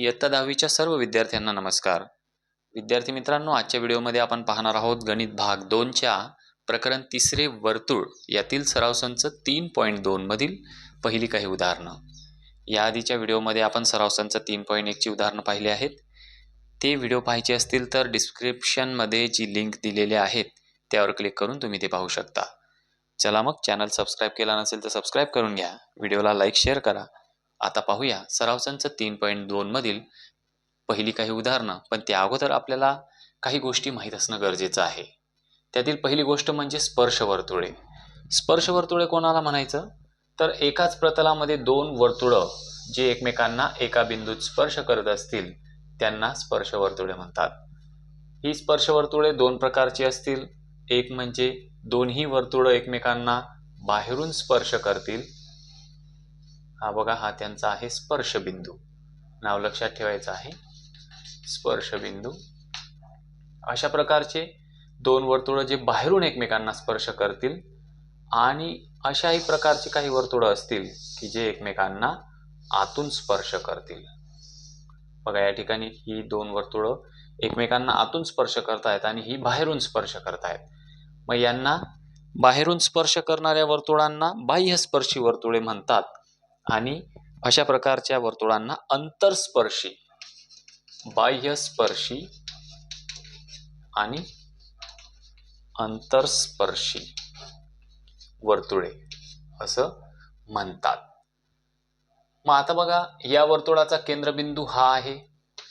इयत्ता दहावीच्या सर्व विद्यार्थ्यांना नमस्कार. विद्यार्थी मित्रांनो आजच्या व्हिडिओमध्ये आपण पाहणार आहोत गणित भाग दोनच्या प्रकरण तिसरे वर्तुळ यातील सराव संच तीन पॉईंट दोनमधील पहिली काही उदाहरणं. या आधीच्या व्हिडिओमध्ये आपण सराव संच तीन पॉईंट एकची उदाहरणं पाहिली आहेत. ते व्हिडिओ पाहायचे असतील तर डिस्क्रिप्शनमध्ये जी लिंक दिलेली आहेत त्यावर क्लिक करून तुम्ही ते पाहू शकता. चला मग चॅनल सबस्क्राईब केला नसेल तर सबस्क्राईब करून घ्या. व्हिडिओला लाईक शेअर करा. आता पाहूया. सराव संच तीन पॉईंट दोनमधील पहिली काही उदाहरणं. पण त्या अगोदर आपल्याला काही गोष्टी माहीत असणं गरजेचं आहे. त्यातील पहिली गोष्ट म्हणजे स्पर्श वर्तुळे स्पर्श वर्तुळे कोणाला म्हणायचं? तर एकाच प्रतलामध्ये दोन वर्तुळं जे एकमेकांना एका बिंदूत स्पर्श करत असतील त्यांना स्पर्शवर्तुळे म्हणतात. ही स्पर्श वर्तुळे दोन प्रकारची असतील. एक म्हणजे दोन्ही वर्तुळं एकमेकांना बाहेरून स्पर्श करतील हा बघा हा त्यांचा आहे स्पर्शबिंदू. नाव लक्षात ठेवायचं आहे. स्पर्शबिंदू. अशा प्रकारचे दोन वर्तुळं जे बाहेरून एकमेकांना स्पर्श करतील आणि अशाही प्रकारची काही वर्तुळं असतील की जे एकमेकांना आतून स्पर्श करतील. बघा या ठिकाणी ही दोन वर्तुळं एकमेकांना आतून स्पर्श करतायत आणि ही बाहेरून स्पर्श करतायत. मग यांना बाहेरून स्पर्श करणाऱ्या वर्तुळांना बाह्यस्पर्शी वर्तुळे म्हणतात. आणि अशा प्रकारच्या वर्तुळांना अंतरस्पर्शी बाह्यस्पर्शी आणि अंतरस्पर्शी वर्तुळे असं म्हणतात. मग आता बघा या वर्तुळाचा केंद्रबिंदू हा आहे.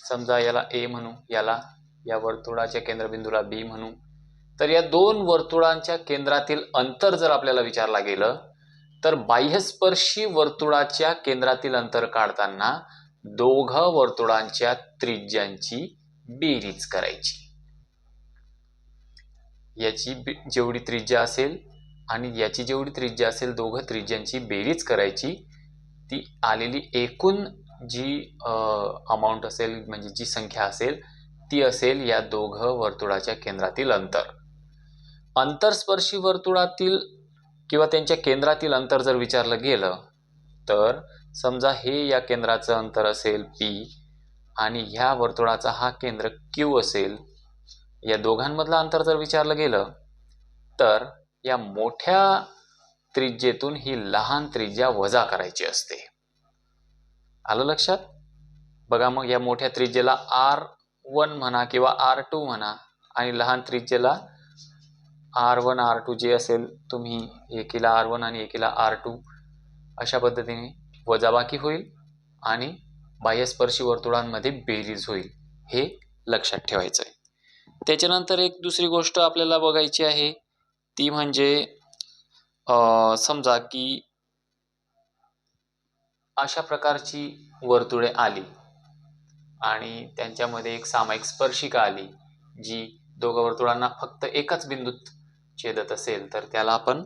समजा याला ए म्हणू याला या वर्तुळाच्या केंद्रबिंदूला बी म्हणू. तर या दोन वर्तुळांच्या केंद्रातील अंतर जर आपल्याला विचारला गेलं तर बाह्यस्पर्शी वर्तुळाच्या केंद्रातील अंतर काढताना दोघं वर्तुळांच्या त्रिज्यांची बेरीज करायची. याची जेवढी त्रिज्या असेल आणि याची जेवढी त्रिज्या असेल दोघं त्रिज्यांची बेरीज करायची ती आलेली एकूण जी अमाऊंट असेल म्हणजे जी संख्या असेल ती असेल या दोघं वर्तुळाच्या केंद्रातील अंतर. अंतरस्पर्शी वर्तुळातील किंवा त्यांच्या केंद्रातील अंतर जर विचारलं गेलं तर समजा हे या केंद्राचं अंतर असेल पी आणि ह्या वर्तुळाचा हा केंद्र क्यू असेल या दोघांमधलं अंतर जर विचारलं गेलं तर या मोठ्या त्रिज्येतून ही लहान त्रिज्या वजा करायची असते. आलं लक्षात? बघा मग या मोठ्या त्रिज्येला आर वन म्हणा किंवा आर टू म्हणा आणि लहान त्रिज्येला आर वन आर टू जे असेल तुम्ही एकीला आर वन आणि एकीला आर टू अशा पद्धतीने वजाबाकी होईल आणि बाह्यस्पर्शी वर्तुळांमध्ये बेरीज होईल हे लक्षात ठेवायचं आहे. त्याच्यानंतर एक दुसरी गोष्ट आपल्याला बघायची आहे ती म्हणजे समजा की अशा प्रकारची वर्तुळे आली आणि त्यांच्यामध्ये एक सामायिक स्पर्शिका आली जी दोघं वर्तुळांना फक्त एकाच बिंदूत छेदत असेल तर त्याला आपण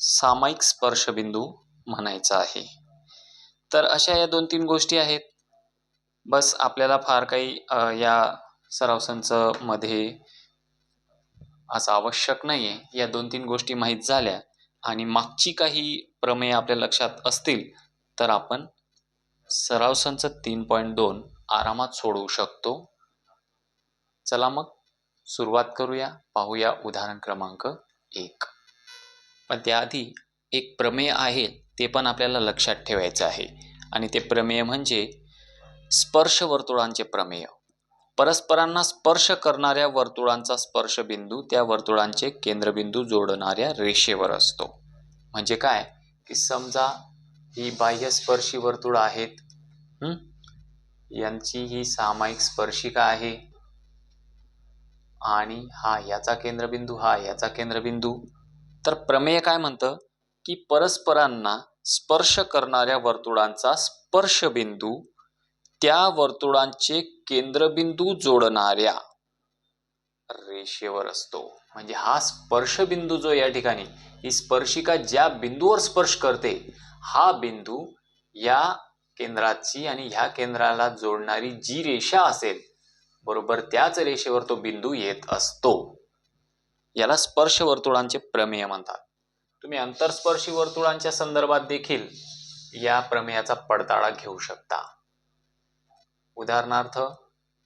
सामायिक स्पर्शबिंदू म्हणायचा आहे. तर अशा या दोन तीन गोष्टी आहेत. बस आपल्याला फार काही या सरावमध्ये असं आवश्यक नाही आहे या दोन तीन गोष्टी माहीत झाल्या आणि मागची काही प्रमेय आपल्या लक्षात असतील तर आपण सराव संच तीन पॉईंट दोन आरामात सोडवू शकतो. चला मग सुरुवात करूया पाहूया उदाहरण क्रमांक. एक. पण त्याआधी एक प्रमेय आहे ते पण आपल्याला लक्षात ठेवायचं आहे. आणि ते प्रमेय म्हणजे स्पर्श वर्तुळांचे प्रमेय. परस्परांना स्पर्श करणाऱ्या वर्तुळांचा स्पर्शबिंदू त्या वर्तुळांचे केंद्रबिंदू जोडणाऱ्या रेषेवर असतो. म्हणजे काय? की समजा ही बाह्यस्पर्शी वर्तुळ आहेत यांची ही सामायिक स्पर्शिका आहे. आणि हा याचा केंद्रबिंदू हा याचा केंद्रबिंदू. तर प्रमेय काय म्हणतं? की परस्परांना स्पर्श करणाऱ्या वर्तुळांचा स्पर्शबिंदू त्या वर्तुळांचे केंद्रबिंदू जोडणाऱ्या रेषेवर असतो. म्हणजे हा स्पर्शबिंदू जो या ठिकाणी ही स्पर्शिका ज्या बिंदूवर स्पर्श करते हा बिंदू या केंद्राची आणि ह्या केंद्राला जोडणारी जी रेषा असेल बरोबर त्याच रेषेवर तो बिंदू येत असतो. याला स्पर्श वर्तुळांचे प्रमेय म्हणतात. तुम्ही अंतरस्पर्शी वर्तुळांच्या संदर्भात देखील या प्रमेयाचा पडताळा घेऊ शकता. उदाहरणार्थ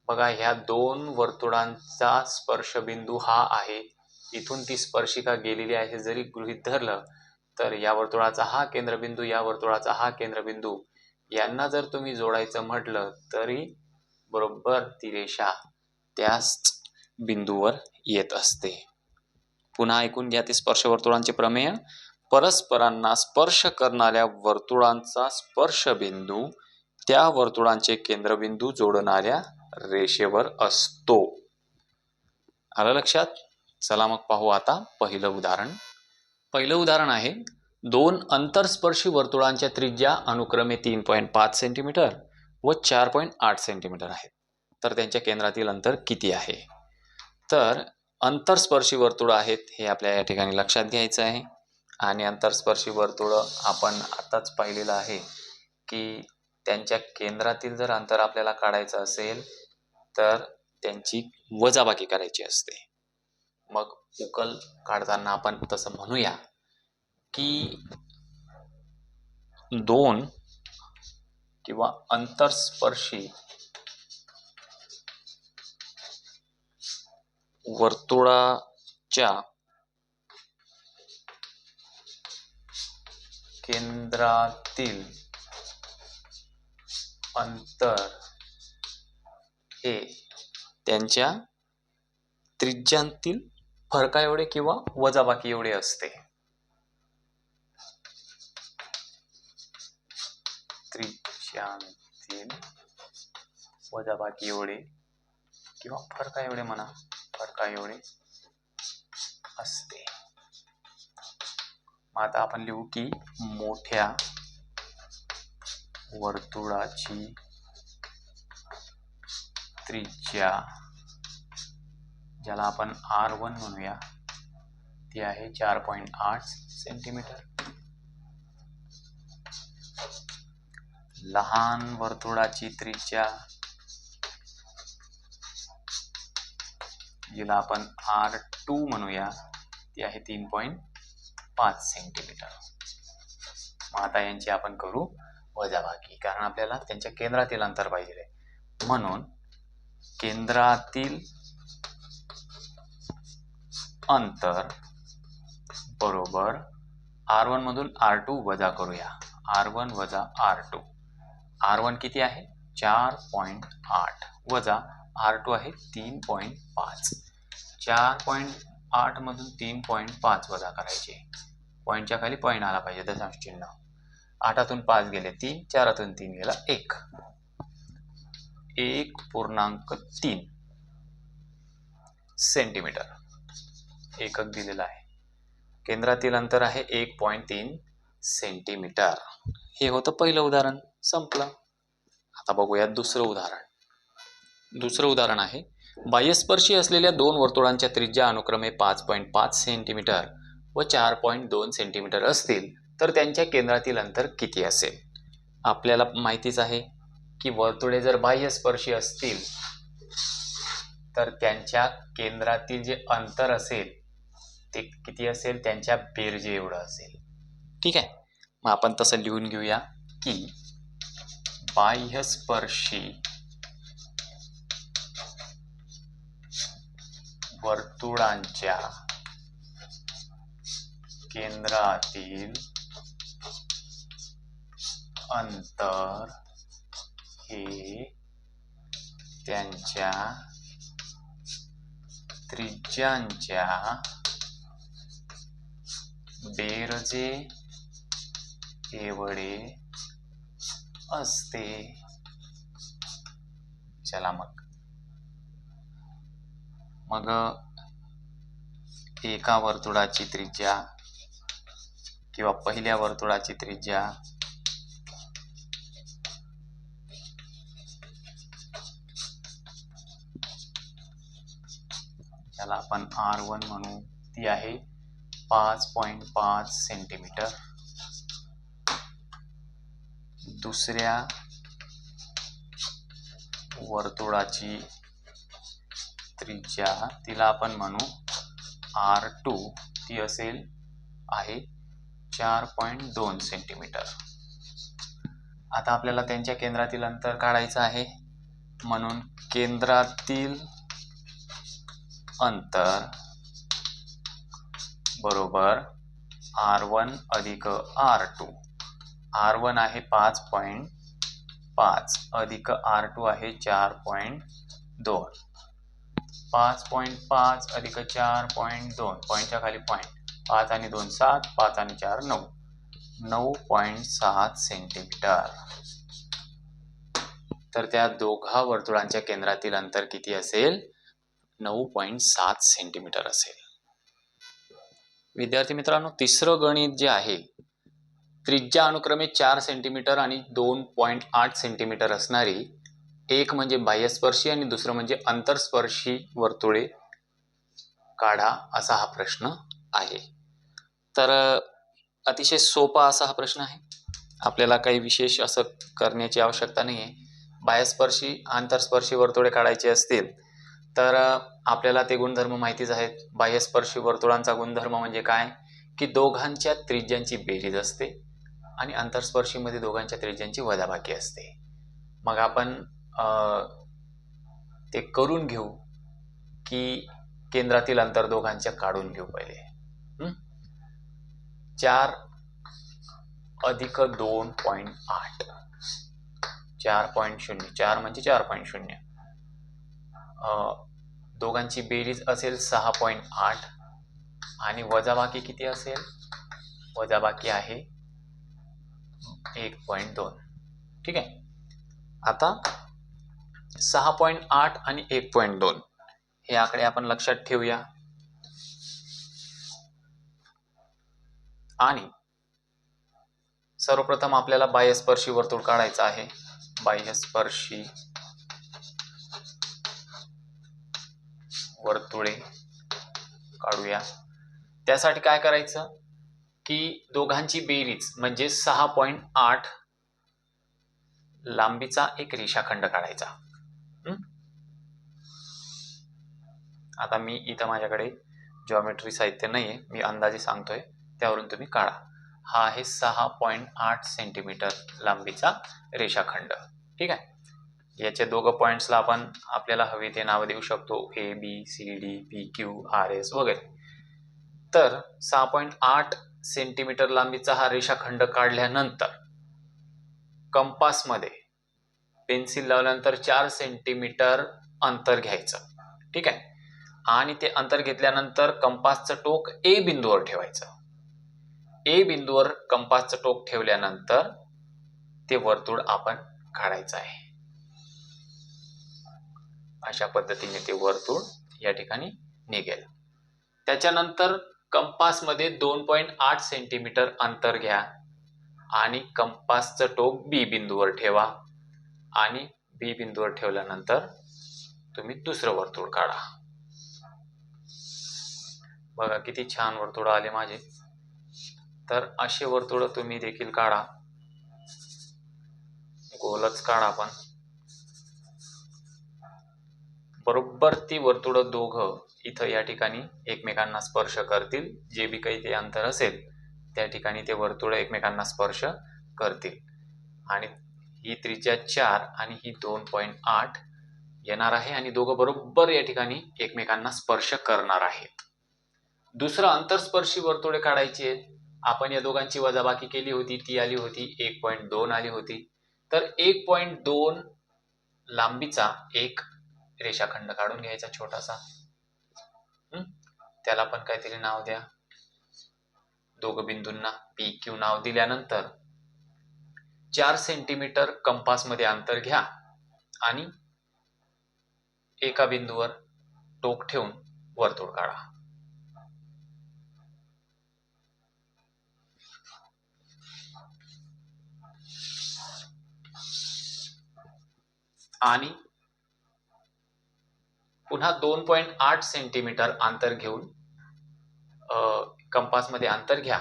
बघा ह्या दोन वर्तुळांचा स्पर्शबिंदू हा आहे. इथून ती स्पर्शिका गेलेली आहे. जरी गृहीत धरलं तर या वर्तुळाचा हा केंद्रबिंदू या वर्तुळाचा हा केंद्रबिंदू. यांना जर तुम्ही जोडायचं म्हटलं तरी बरोबर ती रेषा त्याच बिंदूवर येत असते. पुन्हा ऐकून घ्या ते स्पर्श वर्तुळांचे प्रमेय. परस्परांना स्पर्श करणाऱ्या वर्तुळांचा स्पर्शबिंदू त्या वर्तुळांचे केंद्रबिंदू जोडणाऱ्या रेषेवर असतो. आलं लक्षात? चला मग पाहू आता पहिलं उदाहरण. पहिलं उदाहरण आहे दोन अंतरस्पर्शी वर्तुळांच्या त्रिज्या अनुक्रमे तीन पॉईंट पाच सेंटीमीटर. व चार पॉईंट आठ सेंटीमीटर आहेत तर त्यांच्या केंद्रातील अंतर किती आहे? तर अंतरस्पर्शी वर्तुळ आहेत हे आपल्या या ठिकाणी लक्षात घ्यायचं आहे. आणि अंतरस्पर्शी वर्तुळ आपण आताच पाहिलेलं आहे की त्यांच्या केंद्रातील जर अंतर आपल्याला काढायचं असेल तर त्यांची वजाबाकी करायची असते. मग उकल काढताना आपण तसं म्हणूया की दोन किंवा अंतरस्पर्शी वर्तुळाच्या केंद्रातील अंतर हे त्यांच्या त्रिज्यांतील फरका एवढे किंवा वजाबाकी एवढे असते. त्रिज्यांतील वजाबाकी एवढे. किंवा फरका एवढे म्हणा. फरका एवढे. असते. मग आता आपण लिहू की मोठ्या वर्तुळाची त्रिज्या ज्याला आपण आर वन म्हणूया ती आहे चार पॉईंट आठ सेंटीमीटर. लहान वर्तुळाची त्रिज्या. जिला आपण आर टू म्हणूया. ती आहे तीन पॉईंट पाच सेंटीमीटर. मग आता यांची आपण करू वजाबाकी. कारण आपल्याला त्यांच्या केंद्रातील अंतर पाहिजे. म्हणून केंद्रातील अंतर बरोबर आर वन मधून आर टू वजा करूया. आर वन वजा आर टू. आर वन किती आहे? चार पॉईंट आठ. वजा आर टू आहे तीन पॉईंट पाच. चार पॉईंट आठमधून तीन पॉईंट पाच वजा करायचे. पॉईंटच्या खाली पॉईंट आला पाहिजे दशांश चिन्ह. आठातून पाच गेले तीन चारातून तीन गेला एक. एक पूर्णांक तीन. सेंटीमीटर एकक दिलेला आहे. केंद्रातील अंतर आहे एक पॉईंट तीन. सेंटीमीटर. हे होतं पहिलं उदाहरण. संपलं. आता बघूयात दुसरं उदाहरण. दुसरं उदाहरण आहे. बाह्यस्पर्शी असलेल्या दोन वर्तुळांच्या त्रिज्या अनुक्रमे पाच पॉईंट पाच सेंटीमीटर व चार पॉईंट दोन सेंटीमीटर असतील तर त्यांच्या केंद्रातील अंतर किती असेल? आपल्याला माहितीच आहे की वर्तुळे जर बाह्यस्पर्शी असतील तर त्यांच्या केंद्रातील जे अंतर असेल ते किती असेल? त्यांच्या बेरजे एवढं असेल. ठीक आहे. मग आपण तसं लिहून घेऊया की बाह्यस्पर्शी वर्तुळांच्या केंद्रातील अंतर हे त्यांच्या त्रिज्यांच्या बेरजे केवळे असते. चला मग. मग एका वर्तुळाची त्रिज्या किंवा पहिल्या वर्तुळाची त्रिज्या. त्याला आपण आर वन म्हणू. ती आहे पाच पॉईंट पाच सेंटीमीटर दुसऱ्या वर्तुळाची त्रिज्या तिला आपण म्हणू आर टू. ती असेल आहे चार पॉईंट दोन सेंटीमीटर. आता आपल्याला त्यांच्या केंद्रातील अंतर काढायचं आहे. म्हणून केंद्रातील अंतर बरोबर आर वन अधिक आर टू. आर वन आहे पाच पॉईंट पाच. अधिक आर टू आहे चार पॉईंट दोन. पाच पॉईंट पाच अधिक चार पॉईंट दोन. पॉईंटच्या खाली पॉईंट पाच आणि दोन सात पाच आणि चार नऊ. नऊ पॉईंट सात सेंटीमीटर. तर त्या दोघा वर्तुळांच्या केंद्रातील अंतर किती असेल? नऊ पॉईंट सात सेंटीमीटर असेल. विद्यार्थी मित्रांनो तिसरं गणित जे आहे त्रिज्या अनुक्रमे चार सेंटीमीटर आणि दोन पॉईंट आठ सेंटीमीटर असणारी एक म्हणजे बाह्यस्पर्शी आणि दुसरं म्हणजे अंतरस्पर्शी वर्तुळे काढा असा हा प्रश्न आहे. तर अतिशय सोपा असा हा प्रश्न आहे. आपल्याला काही विशेष असं करण्याची आवश्यकता नाही आहे बाह्यस्पर्शी आंतरस्पर्शी वर्तुळे काढायचे असतील तर आपल्याला ते गुणधर्म माहितीच आहेत. बाह्यस्पर्शी वर्तुळांचा गुणधर्म म्हणजे काय? की दोघांच्या त्रिज्यांची बेरीज असते. आणि आंतरस्पर्शीमध्ये दोघांच्या त्रिज्यांची वजाबाकी असते. मग आपण ते करून घेऊ की केंद्रातील अंतर दोघांच्या काढून घेऊ पहिले. चार अधिक दोन पॉईंट आठ. चार पॉईंट शून्य. चार म्हणजे चार पॉईंट शून्य. दोघांची बेरीज असेल सहा पॉईंट आठ. आणि वजाबाकी किती असेल? वजाबाकी आहे एक पॉईंट दोन. ठीक आहे? आता सहा पॉईंट आठ आणि एक पॉईंट दोन. हे आकडे आपण लक्षात ठेवूया. आणि सर्वप्रथम आपल्याला बाह्यस्पर्शी वर्तुळ काढायचं आहे. बाह्यस्पर्शी वर्तुळे काढूया. त्यासाठी काय करायचं? की दोघांची बेरीज म्हणजे सहा पॉईंट आठ लांबीचा एक रेषाखंड काढायचा. आता मी इथं माझ्याकडे जॉमेट्री साहित्य नाही आहे मी अंदाजे सांगतोय त्यावरून तुम्ही काढा. हा आहे सहा पॉईंट आठ सेंटीमीटर लांबीचा रेषाखंड. ठीक आहे? याचे दोघं पॉईंट्सला आपण आपल्याला हवे ते नावं देऊ शकतो A B C D P Q R S वगैरे. तर सहा पॉईंट आठ सेंटीमीटर लांबीचा हा रेषाखंड काढल्यानंतर कंपासमध्ये पेन्सिल लावल्यानंतर चार सेंटीमीटर अंतर घ्यायचं. ठीक आहे? आणि ते अंतर घेतल्यानंतर कंपासचं टोक ए बिंदूवर ठेवायचं. ए बिंदूवर कंपासचं टोक ठेवल्यानंतर ते वर्तुळ आपण काढायचं आहे. अशा पद्धतीने ते वर्तुळ या ठिकाणी निघेल. त्याच्यानंतर कंपासमध्ये दोन पॉईंट आठ सेंटीमीटर अंतर घ्या आणि कंपासचं टोक बी बिंदूवर ठेवा आणि बी बिंदूवर ठेवल्यानंतर तुम्ही दुसरं वर्तुळ काढा. बघा किती छान वर्तुळ आले माझे. तर असे वर्तुळ तुम्ही देखील काढा. गोलच काढा पण बरोबर ती वर्तुळ दोघं इथं या ठिकाणी एकमेकांना स्पर्श करतील. जे बी काही ते अंतर असेल त्या ठिकाणी ते वर्तुळ एकमेकांना स्पर्श करतील. आणि ही त्रिज्या चार आणि ही दोन पॉईंट आठ येणार आहे आणि दोघं बरोबर या ठिकाणी एकमेकांना स्पर्श करणार आहेत. दुसरं अंतरस्पर्शी वर्तुळे काढायची आहेत. आपण या दोघांची वजाबाकी केली होती ती आली होती एक पॉईंट दोन आली होती. तर एक पॉईंट दोन लांबीचा एक रेषाखंड काढून घ्यायचा छोटासा. त्याला पण काहीतरी नाव द्या. दोघ बिंदूंना पी क्यू नाव दिल्यानंतर चार सेंटीमीटर कंपासमध्ये अंतर घ्या आणि एका बिंदूवर टोक ठेवून वर्तुळ काढा. आणि पुन्हा दोन पॉईंट आठ सेंटीमीटर अंतर घेऊन कंपासमध्ये अंतर घ्या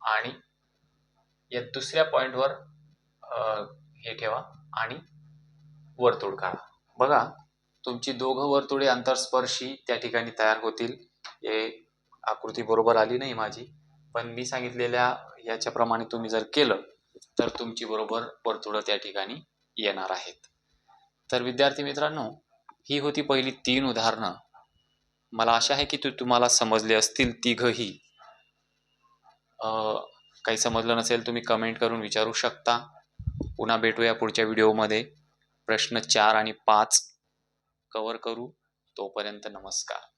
आणि या दुसऱ्या पॉईंटवर हे ठेवा आणि वर्तुळ काढा. बघा तुमची दोघं वर्तुळे अंतरस्पर्शी त्या ठिकाणी तयार होतील. हे आकृती बरोबर आली नाही माझी पण मी सांगितलेल्या याच्याप्रमाणे तुम्ही जर केलं तर तुमची बरोबर वर्तुळं त्या ठिकाणी येणार आहेत. तर विद्यार्थी मित्रांनो ही होती पहिली तीन उदाहरणं. मला आशा आहे की तू तुम्हाला समजले असतील तिघही. काही समजलं नसेल तुम्ही कमेंट करून विचारू शकता. पुन्हा भेटूया पुढच्या व्हिडिओमध्ये. प्रश्न चार आणि पाच कवर करू. तोपर्यंत नमस्कार.